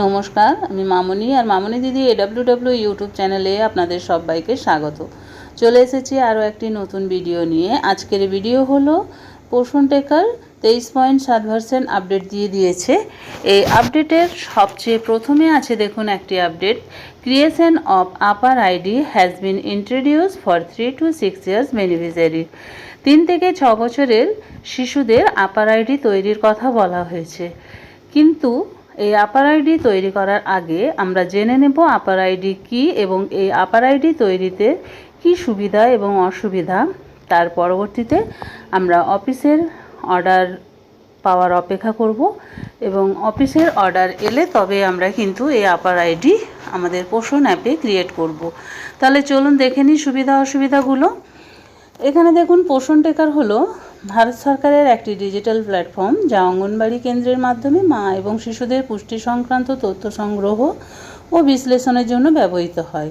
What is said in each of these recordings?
নমস্কার, আমি মামনি আর মামনি দিদি এডাব্লিউ ডাব্লিউ ইউটিউব চ্যানেলে আপনাদের সবাইকে স্বাগত। চলে এসেছি আরও একটি নতুন ভিডিও নিয়ে। আজকের ভিডিও হলো পোষণ টেকার তেইশ পয়েন্ট সাত পার্সেন্ট আপডেট দিয়ে দিয়েছে। এই আপডেটের সবচেয়ে প্রথমে আছে দেখুন একটি update creation of APAAR ID has been introduce for three to six years beneficiary তিন থেকে ছ বছরের শিশুদের আপার আইডি তৈরির কথা বলা হয়েছে। কিন্তু এই আপার আইডি তৈরি করার আগে আমরা জেনে নেব আপার আইডি কী এবং এই আপার আইডি তৈরিতে কী সুবিধা এবং অসুবিধা। তার পরবর্তীতে আমরা অফিসের অর্ডার পাওয়ার অপেক্ষা করব এবং অফিসের অর্ডার এলে তবে আমরা কিন্তু এই আপার আইডি আমাদের পোষণ অ্যাপে ক্রিয়েট করব। তাহলে চলুন দেখে নিই সুবিধা অসুবিধাগুলো এখানে দেখুন, পোষণ টেকার হলো ভারত সরকারের একটি ডিজিটাল প্ল্যাটফর্ম যা অঙ্গনবাড়ি কেন্দ্রের মাধ্যমে মা এবং শিশুদের পুষ্টি সংক্রান্ত তথ্য সংগ্রহ ও বিশ্লেষণের জন্য ব্যবহৃত হয়।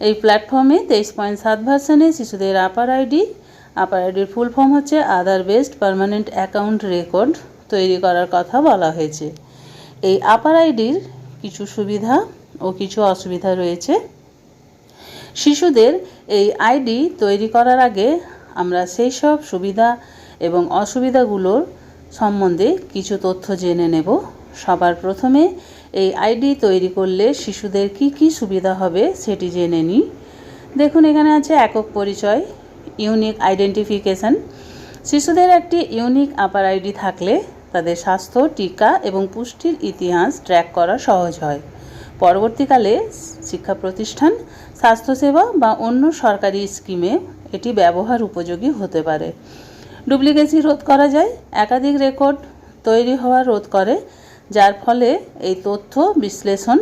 এই প্ল্যাটফর্মে তেইশ পয়েন্ট সাত ভার্সনে শিশুদের আপার আইডি, আপার আইডির ফুল ফর্ম হচ্ছে Aadhaar based permanent account record তৈরি করার কথা বলা হয়েছে। এই আপার আইডির কিছু সুবিধা ও কিছু অসুবিধা রয়েছে। শিশুদের এই আইডি তৈরি করার আগে আমরা সেই সব সুবিধা এবং অসুবিধাগুলোর সম্বন্ধে কিছু তথ্য জেনে নেব। সবার প্রথমে এই আইডি তৈরি করলে শিশুদের কি কি সুবিধা হবে সেটি জেনে নিই। দেখুন, এখানে আছে একক পরিচয়, ইউনিক আইডেন্টিফিকেশন। শিশুদের একটি ইউনিক আপার আইডি থাকলে তাদের স্বাস্থ্য, টিকা এবং পুষ্টির ইতিহাস ট্র্যাক করা সহজ হয়। পরবর্তীকালে শিক্ষা প্রতিষ্ঠান, স্বাস্থ্যসেবা বা অন্য সরকারি স্কিমে এটি ব্যবহার উপযোগী হতে পারে। ডুপ্লিকেসি রোধ করা যায়, একাধিক রেকর্ড তৈরি হওয়া রোধ করে, যার ফলে এই তথ্য বিশ্লেষণ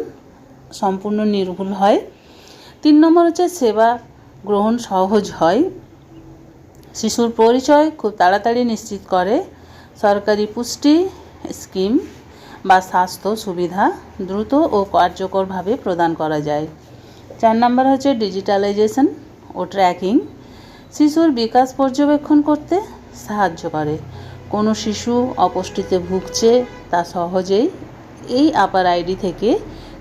সম্পূর্ণ নির্ভুল হয়। তিন নম্বর হচ্ছে সেবা গ্রহণ সহজ হয়। শিশুর পরিচয় খুব তাড়াতাড়ি নিশ্চিত করে। সরকারি পুষ্টি স্কিম বা স্বাস্থ্য সুবিধা দ্রুত ও কার্যকরভাবে প্রদান করা যায়। চার নম্বর হচ্ছে ডিজিটালাইজেশন ও ট্র্যাকিং। শিশুর বিকাশ পর্যবেক্ষণ করতে সাহায্য করে। কোনো শিশু অপুষ্টিতে ভুগছে তা সহজেই এই আপার আইডি থেকে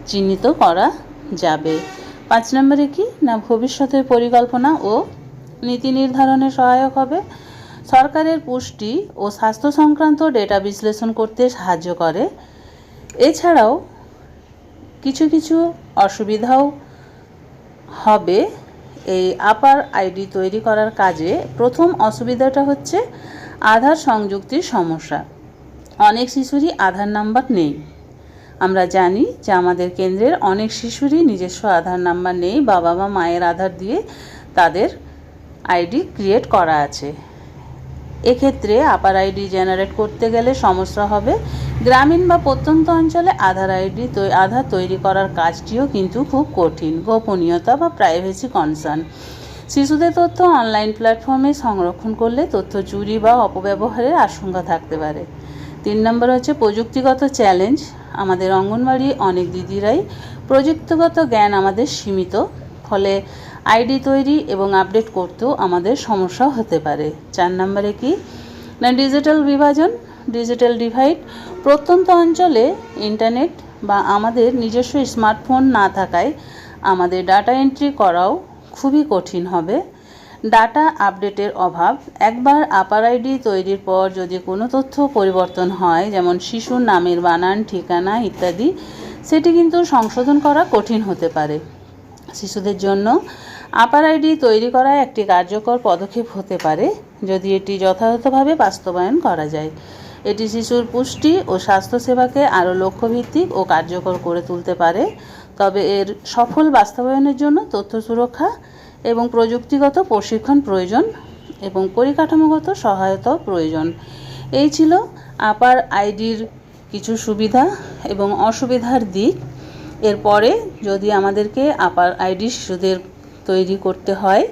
চিহ্নিত করা যাবে। পাঁচ নম্বরে কি? না, ভবিষ্যতের পরিকল্পনা ও নীতি নির্ধারণে সহায়ক হবে। সরকারের পুষ্টি ও স্বাস্থ্য সংক্রান্ত ডেটা বিশ্লেষণ করতে সাহায্য করে। এছাড়াও কিছু কিছু অসুবিধাও হবে। এই আপার আইডি তৈরি করার কাজে প্রথম অসুবিধাটা হচ্ছে আধার সংযুক্তির সমস্যা। অনেক শিশুরই আধার নাম্বার নেই। আমরা জানি যে আমাদের কেন্দ্রের অনেক শিশুরই নিজস্ব আধার নাম্বার নেই বাবা বা মায়ের আধার দিয়ে তাদের আইডি ক্রিয়েট করা আছে। এক্ষেত্রে আপার আইডি জেনারেট করতে গেলে সমস্যা হবে। গ্রামীণ বা প্রত্যন্ত অঞ্চলে আধার আইডি তৈ, আধার তৈরি করার কাজটিও কিন্তু খুব কঠিন, গোপনীয়তা বা প্রাইভেসি কনসার্ন শিশুদের তথ্য অনলাইন প্ল্যাটফর্মে সংরক্ষণ করলে তথ্য চুরি বা অপব্যবহারের আশঙ্কা থাকতে পারে। তিন নম্বর হচ্ছে প্রযুক্তিগত চ্যালেঞ্জ আমাদের অঙ্গনবাড়ি অনেক দিদিরাই প্রযুক্তিগত জ্ঞান আমাদের সীমিত, ফলে আইডি তৈরি এবং আপডেট করতেও আমাদের সমস্যা হতে পারে। চার নম্বরে কি? না, ডিজিটাল বিভাজন, ডিজিটাল ডিভাইড, প্রত্যন্ত অঞ্চলে ইন্টারনেট বা আমাদের নিজস্ব স্মার্টফোন না থাকায় আমাদের ডাটা এন্ট্রি করাও খুবই কঠিন হবে। ডাটা আপডেটের অভাব, একবার আপার আইডি তৈরির পর যদি কোনো তথ্য পরিবর্তন হয়, যেমন শিশুর নামের বানান, ঠিকানা ইত্যাদি, সেটি কিন্তু সংশোধন করা কঠিন হতে পারে। শিশুদের জন্য আপার আইডি তৈরি করা একটি কার্যকর পদক্ষেপ হতে পারে যদি এটি যথাযথভাবে বাস্তবায়ন করা যায়। এটি শিশুর পুষ্টি ও স্বাস্থ্যসেবাকে আরও লক্ষ্যভিত্তিক ও কার্যকর করে তুলতে পারে। তবে এর সফল বাস্তবায়নের জন্য তথ্য সুরক্ষা এবং প্রযুক্তিগত প্রশিক্ষণ প্রয়োজন এবং পরিকাঠামোগত সহায়তাও প্রয়োজন। এই ছিল আপার আইডির কিছু সুবিধা এবং অসুবিধার দিক। এরপরে যদি আমাদেরকে আপার আইডি শিশুদের তৈরি করতে হয়,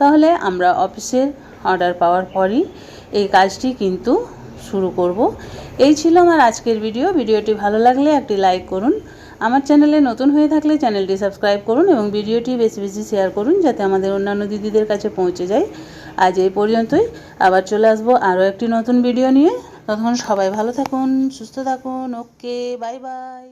তাহলে আমরা অফিসের অর্ডার পাওয়ার পরই এই কাজটি কিন্তু শুরু করব। এই ছিল আমার আজকের ভিডিও ভিডিওটি ভালো লাগলে একটি লাইক করুন। আমার চ্যানেলে নতুন হয়ে থাকলে চ্যানেলটি সাবস্ক্রাইব করুন এবং ভিডিওটি বেশি বেশি শেয়ার করুন যাতে আমাদের অন্যান্য দিদিদের কাছে পৌঁছে যায়। আজ এই পর্যন্তই। আবার চলে আসব আরও একটি নতুন ভিডিও নিয়ে। তখন সবাই ভালো থাকুন, সুস্থ থাকুন। Okay bye bye